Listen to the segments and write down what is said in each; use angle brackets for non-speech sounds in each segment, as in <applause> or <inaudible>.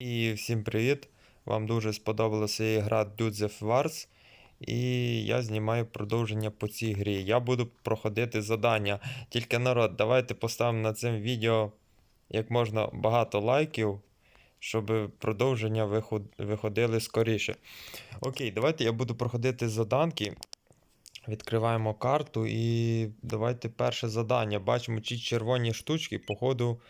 І всім привіт! Вам дуже сподобалася гра Dudes of Wars. І я знімаю продовження по цій грі. Я буду проходити задання. Тільки народ, давайте поставимо на цим відео як можна багато лайків, щоб продовження виход- виходили скоріше. Окей, давайте я буду проходити заданки. Відкриваємо карту і давайте перше задання. Бачимо ці червоні штучки, походу,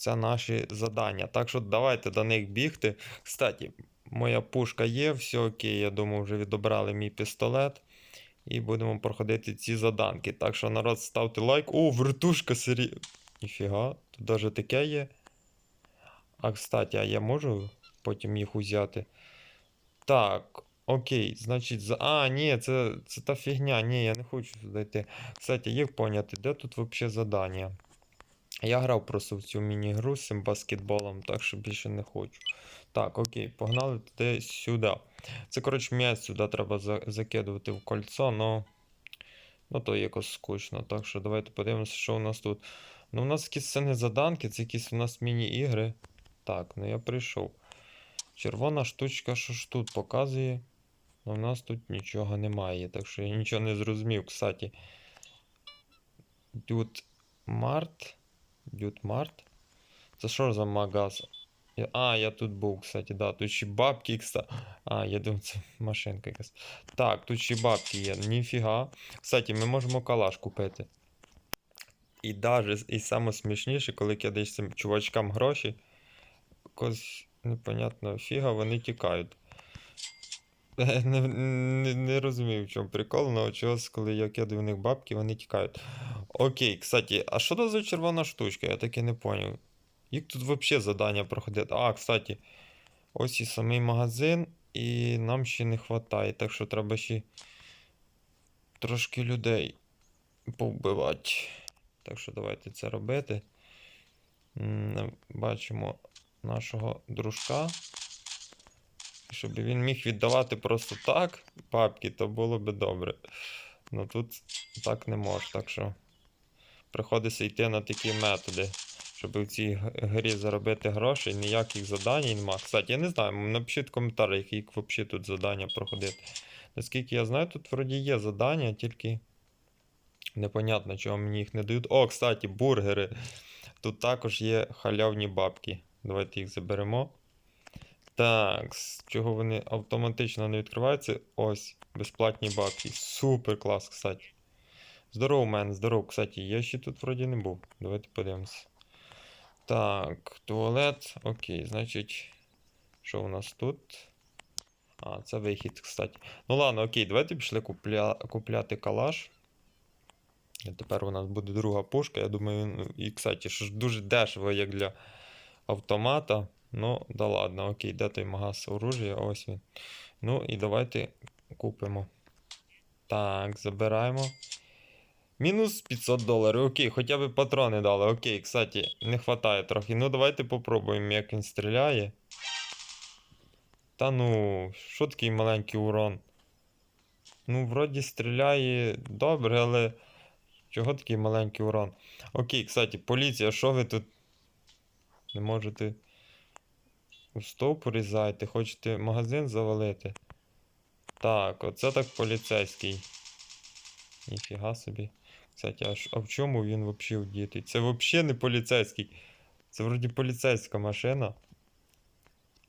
це наші задання. Так що давайте до них бігти. Кстати, моя пушка є, все окей, я думаю, вже відобрали мій пістолет. І будемо проходити ці заданки. Так що, народ, ставте лайк. О, вертушка сері. Ніфіга, тут навіть таке є. А кстати, а я можу потім їх узяти? Так, окей, значить, за. А, ні, це, це та фігня. Ні, я не хочу сюди йти. Кстати, як поняти, де тут взагалі задання? Я грав просто в цю міні-гру з цим баскетболом, так що більше не хочу. Так, окей, погнали туди сюди. Це, коротше, м'яч сюди треба за- закидувати в кольцо, но. Ну, то якось скучно. Так що давайте подивимося, що у нас тут. Ну, у нас якісь це не заданки, це якісь у нас міні-ігри. Так, ну я прийшов. Червона штучка, що ж тут показує. Ну, у нас тут нічого немає, так що я нічого не зрозумів. Кстати. Дюд Март. Дюд Март. Це що за магаз? А, я тут був, кстати, да. Тут ще бабки, кстати. А, я думаю, це машинка якась. Так, тут ще бабки є. Ніфіга. Кстати, ми можемо калаш купити. І даже і саме смішніше, коли кидаєш цим чувачкам гроші, якось непонятно фіга, вони тікають. <laughs> Не, не, не розумію, в чому прикол, але чогось, коли я кидаю в них бабки, вони тікають. Окей, кстати, а що це за червона штучка? Я таки не поняв. Як тут взагалі задання проходить? А, кстати, ось і самий магазин, і нам ще не вистачає, так що треба ще трошки людей повбивати. Так що давайте це робити. Бачимо нашого дружка. Щоб він міг віддавати просто так папки, то було би добре. Ну тут так не може, так що приходиться йти на такі методи, щоб в цій грі заробити гроші, ніяких задань нема. Кстати, я не знаю, напишіть в коментарях, як взагалі тут задання проходити. Наскільки я знаю, тут вроді є задання, тільки непонятно, чого мені їх не дають. О, кстати, бургери. Тут також є халявні бабки. Давайте їх заберемо. Так, чого вони автоматично не відкриваються? Ось, безплатні бабки. Супер клас, кстати. Здорово, мен, здорово, кстати, я ще тут вроді не був. Давайте подивимось. Так, туалет. Окей, значить, що у нас тут? А, це вихід, кстати. Ну ладно, окей, давайте пішли купля... купляти калаш. І тепер у нас буде друга пушка. Я думаю, і, кстати, що ж дуже дешево, як для автомата. Ну, да ладно, окей, де той магаз оружия? Ось він. Ну і давайте купимо. Так, забираємо. Мінус 500 доларів. Окей, хоча б патрони дали. Окей, кстати, не вистачає трохи. Ну, давайте попробуємо, як він стріляє. Та ну, що такий маленький урон? Ну, вроді стріляє добре, але. Чого такий маленький урон? Окей, кстати, поліція, що ви тут не можете у стовп урізаєте? Хочете магазин завалити? Так, оце так поліцейський. Ніфіга собі. Кстати, а, а в чому він взагалі вдітий? Це взагалі не поліцейський. Це вроді поліцейська машина.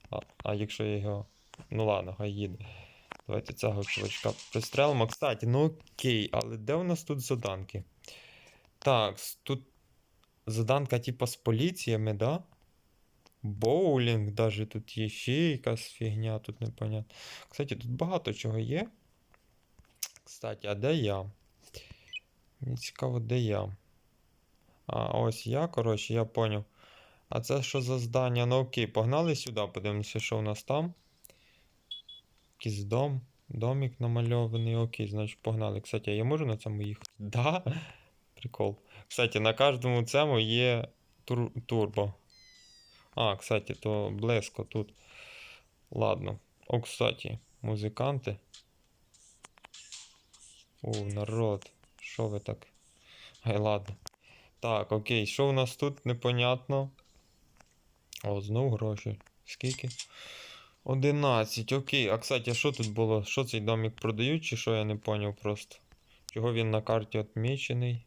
А, а якщо я його. Ну ладно, хай їде. Давайте цього чувачка пристрелимо. Кстати, ну окей, але де у нас тут заданки? Так, тут заданка типа з поліціями, да? Боулінг даже тут є ще якась фігня, тут непонятно. Кстати, тут багато чого є. Кстати, а де я? Мені цікаво, де я. А, ось я, коротше, я поняв. А це що за здання? Ну окей, погнали сюди, подивимося, що у нас там. Якийсь дом. Домик намальований. Окей, значить погнали. Кстати, а я можу на цьому їхати? <laughs> Да? Прикол. Кстати, на кожному цьому є тур турбо. А, кстати, то близько тут. Ладно. О, кстати, музиканти. О, народ. Що ви так? Ай, ладно. Так, окей, що у нас тут непонятно. О, знов гроші. Скільки? 11, окей. А кстати, а що тут було? Що цей домик продають, чи що я не поняв просто? Чого він на карті відмічений?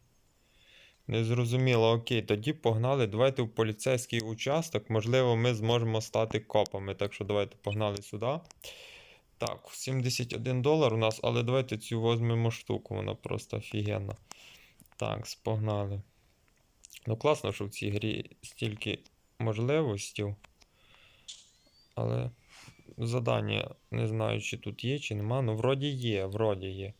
Незрозуміло, окей, тоді погнали. Давайте в поліцейський участок. Можливо, ми зможемо стати копами. Так що давайте погнали сюди. Так, 71 долар у нас, але давайте цю візьмемо штуку, вона просто офігенна. Так, погнали. Ну, класно, що в цій грі стільки можливостей. Але задання не знаю, чи тут є, чи нема. Ну, вроді є, вроді є.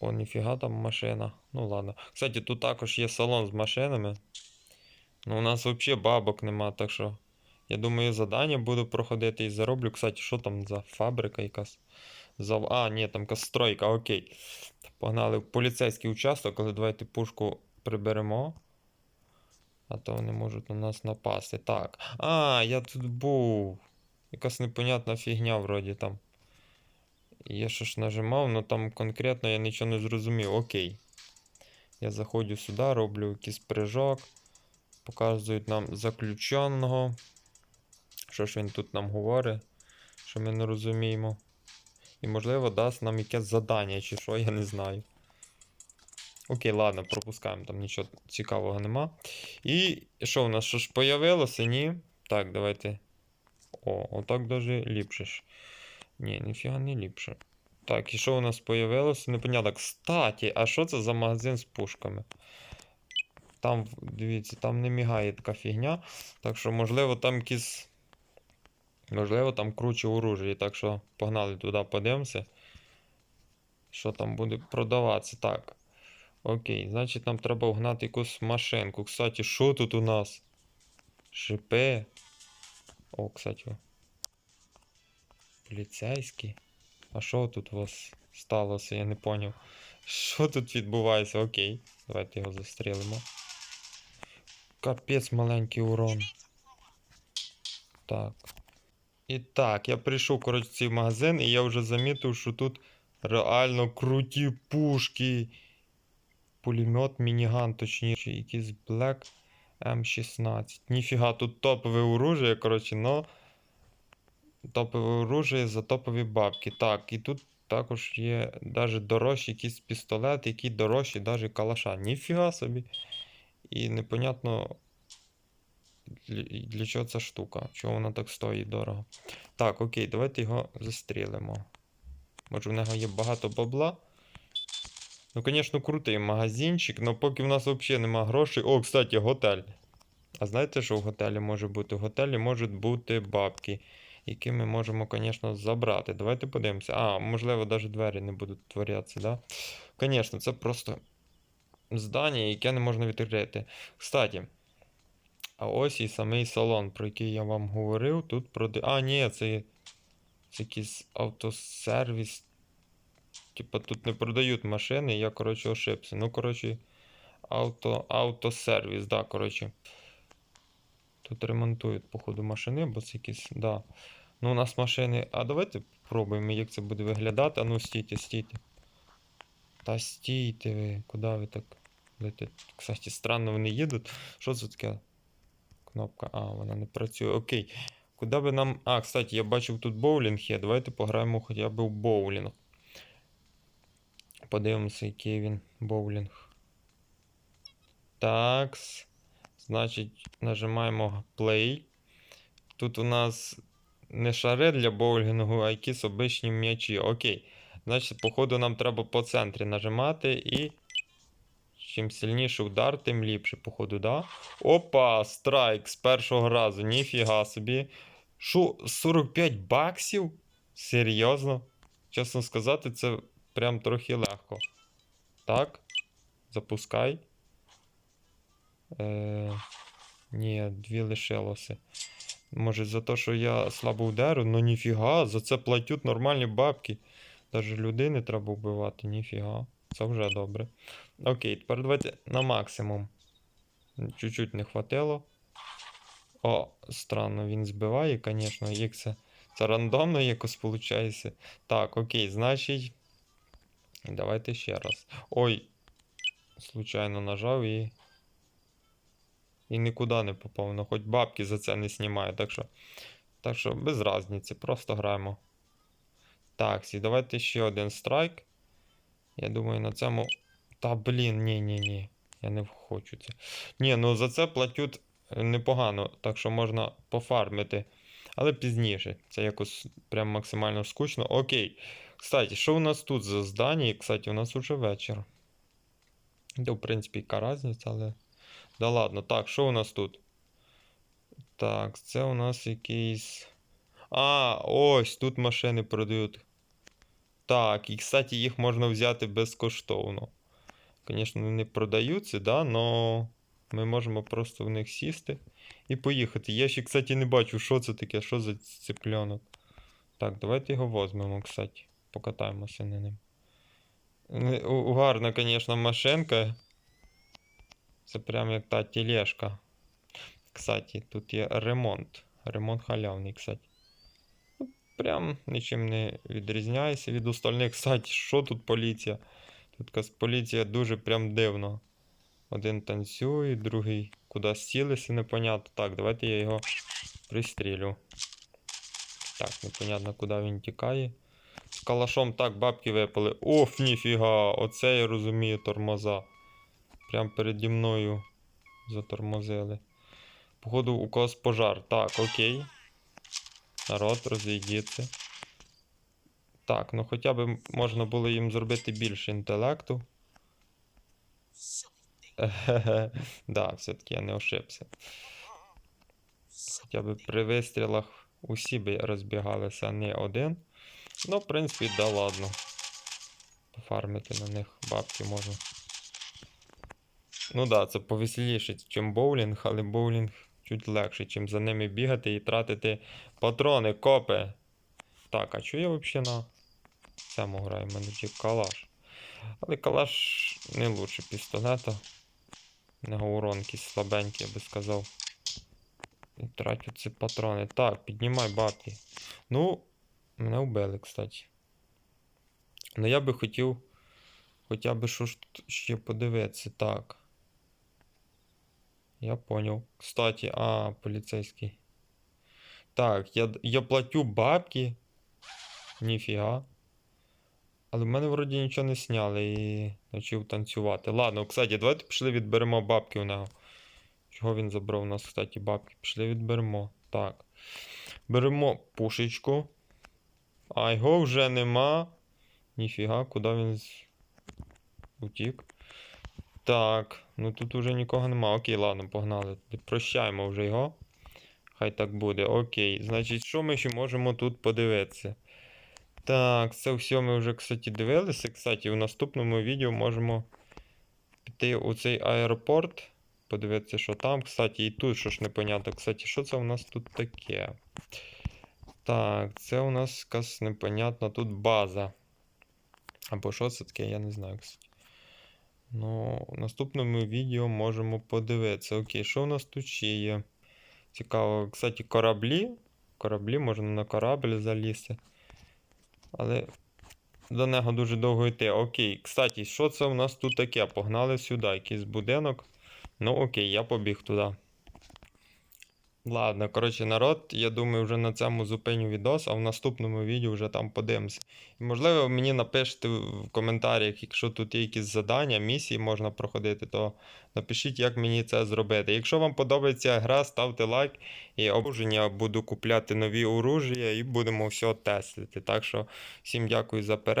О, ніфіга там машина. Ну ладно. Кстати, тут також є салон з машинами. Ну, у нас взагалі бабок нема, так що. Я думаю, задання буду проходити і зароблю. Кстати, що там за фабрика якась? За... А, ні, там якась стройка, окей. Погнали в поліцейський участок, але давайте пушку приберемо. А то вони можуть на нас напасти. Так. А, я тут був. Якась непонятна фігня вроді там. Я що ж нажимав, але там конкретно я нічого не зрозумів. Окей. Я заходжу сюди, роблю якийсь прыжок. Показують нам заключеного. Що ж він тут нам говорить, що ми не розуміємо. І, можливо, дасть нам якесь задання, чи що, я не знаю. Окей, ладно, пропускаємо, там нічого цікавого нема. І що у нас? Що ж появилося? Ні. Так, давайте. О, отак даже ліпше ж. Ні, ніфіга не ліпше. Так, і що у нас появилося? Непонятно. Кстати, а що це за магазин з пушками? Там, дивіться, там не мігає така фігня. Так що, можливо, там якісь. Можливо, там круче оружие. Так що погнали туди, подивимося. Що там буде продаватися. Так. Окей, значить нам треба угнати якусь машинку. Кстати, що тут у нас? Шипи. О, кстати. Поліцейський. А що тут у вас сталося? Я не поняв. Що тут відбувається? Окей. Давайте його застрілимо. Капець маленький урон. Так. І так, я прийшов, коротше, в цей магазин, і я вже замітив, що тут реально круті пушки. Пулемет, мініган, точніше, якийсь Black M16. Ніфіга, тут топове оружие, коротше, но. Топове оружие за топові бабки. Так, і тут також є навіть дорожчі якісь пістолети, які дорожчі, навіть калаша. Ніфіга собі. І непонятно. Для, чого ця штука? Чого вона так стоїть дорого? Так, окей, давайте його застрілимо. Може в нього є багато бабла. Ну, звісно, крутий магазинчик, але поки в нас взагалі нема грошей. О, кстати, готель. А знаєте, що в готелі може бути? В готелі можуть бути бабки, які ми можемо, звісно, забрати. Давайте подивимося. А, можливо, навіть двері не будуть творятися, да? Звісно, це просто здання, яке не можна відкрити. Кстати. А ось і самий салон, про який я вам говорив. Тут проди... А, ні, це, це якийсь автосервіс. Типа тут не продають машини, я, коротше, ошибся. Ну, коротше, авто, автосервіс, да, коротше. Тут ремонтують, походу, машини, бо це якісь, да. Ну, у нас машини. А давайте спробуємо, як це буде виглядати. А ну, стійте, стійте. Та стійте ви, куди ви так? Кстати, странно вони їдуть. Що це таке? Кнопка. А, вона не працює. Окей. Куди би нам. А, кстати, я бачив тут боулінг є. Давайте пограємо хоча б в боулінг. Подивимося, який він боулінг. Такс. Значить, нажимаємо Play. Тут у нас не шари для боулінгу, а якісь обичні м'ячі. Окей. Значить, походу, нам треба по центрі нажимати і. Чим сильніше удар, тим ліпше, походу, да? Опа, страйк з першого разу. Ніфіга собі. Що, 45 баксів? Серйозно? Чесно сказати, це прям трохи легко. Так. Запускай. Е, ні, дві лишилося. Може, за те, що я слабо ударю, ну ніфіга, за це платять нормальні бабки. Даже людини треба вбивати, ніфіга. Це вже добре. Окей, тепер давайте на максимум. Чуть-чуть не хватило. О, странно, він збиває, звісно, як це. Це рандомно якось виходить. Так, окей, значить. Давайте ще раз. Ой. Случайно нажав і. і нікуди не попав. Ну, хоч бабки за це не знімаю. Так що, так що без різниці, просто граємо. Так, сі, давайте ще один страйк. Я думаю, на цьому. Та блін, ні, ні, ні. Я не хочу це. Ні, ну за це платять е, непогано, так що можна пофармити. Але пізніше. Це якось прям максимально скучно. Окей. Кстати, що у нас тут за здання? Кстати, у нас уже вечір. Да, в принципі, яка різниця, але. Да ладно. Так, що у нас тут? Так, це у нас якийсь. А, ось тут машини продають. Так, і, кстати, їх можна взяти безкоштовно. Звісно, вони не продаються, да, но ми можемо просто в них сісти і поїхати. Я ще, кстати, не бачу, що це таке, що за цыпленок. Так, давайте його візьмемо, кстати. Покатаємося на ним. Гарна, звісно, машинка. Це прям як та тележка. Кстати, тут є ремонт. Ремонт халявний, кстати. Ну, Прям нічим не відрізняється від остальних. Кстати, що тут поліція? Тут поліція дуже прям дивно. Один танцює, другий кудись цілися, непонятно. Так, давайте я його пристрілю. Так, непонятно, куди він тікає. З калашом так бабки випали. Оф, ніфіга! Оце я розумію тормоза. Прям переді мною затормозили. Походу, у когось пожар. Так, окей. Народ, розійдіться. Так, ну хоча б можна було їм зробити більше інтелекту. <laughs> Да, все-таки я не ошибся. Хоча б при вистрілах усі би розбігалися, а не один. Ну, в принципі, да ладно. Пофармити на них бабки можна. Ну да, це повеселіше, ніж боулінг, але боулінг чуть легше, чим за ними бігати і тратити патрони, копи. Так, а чого я взагалі на цьому граю? У мене ще калаш. Але калаш не лучше пістолета. Уронки слабенькі, я би сказав. І трачу ці патрони. Так, піднімай бабки. Ну, мене вбили, кстати. Ну я би хотів хоча б що ще подивитися. Так. Я понял. Кстати, а, поліцейський. Так, я, я платю бабки. Ніфіга. Але в мене вроді нічого не сняли і навчив танцювати. Ладно, кстати, давайте пішли відберемо бабки у нього. Чого він забрав у нас, кстати, бабки? Пішли відберемо. Так. Беремо пушечку. А його вже нема. Ніфіга, куди він утік. Так, ну тут уже нікого нема. Окей, ладно, погнали. Прощаємо вже його. Хай так буде. Окей. Значить, що ми ще можемо тут подивитися? Так, це все ми вже, кстати, дивилися. Кстати, в наступному відео можемо піти у цей аеропорт. Подивитися, що там. Кстати, і тут що ж непонятно. Кстати, що це у нас тут таке? Так, це у нас якась непонятна тут база. Або що це таке, я не знаю, кстати. Ну, в наступному відео можемо подивитися. Окей, що у нас тут ще є? Цікаво, кстати, кораблі. Кораблі, можна на корабль залізти. Але до нього дуже довго йти. Окей, кстати, що це у нас тут таке? Погнали сюди, якийсь будинок. Ну окей, я побіг туди. Ладно, коротше, народ, я думаю, вже на цьому зупиню відос, а в наступному відео вже там подивимося. І можливо, мені напишете в коментарях, якщо тут є якісь задання, місії можна проходити, то напишіть, як мені це зробити. Якщо вам подобається гра, ставте лайк і обоження буду купляти нові оружія і будемо все тестити. Так що всім дякую за перегляд.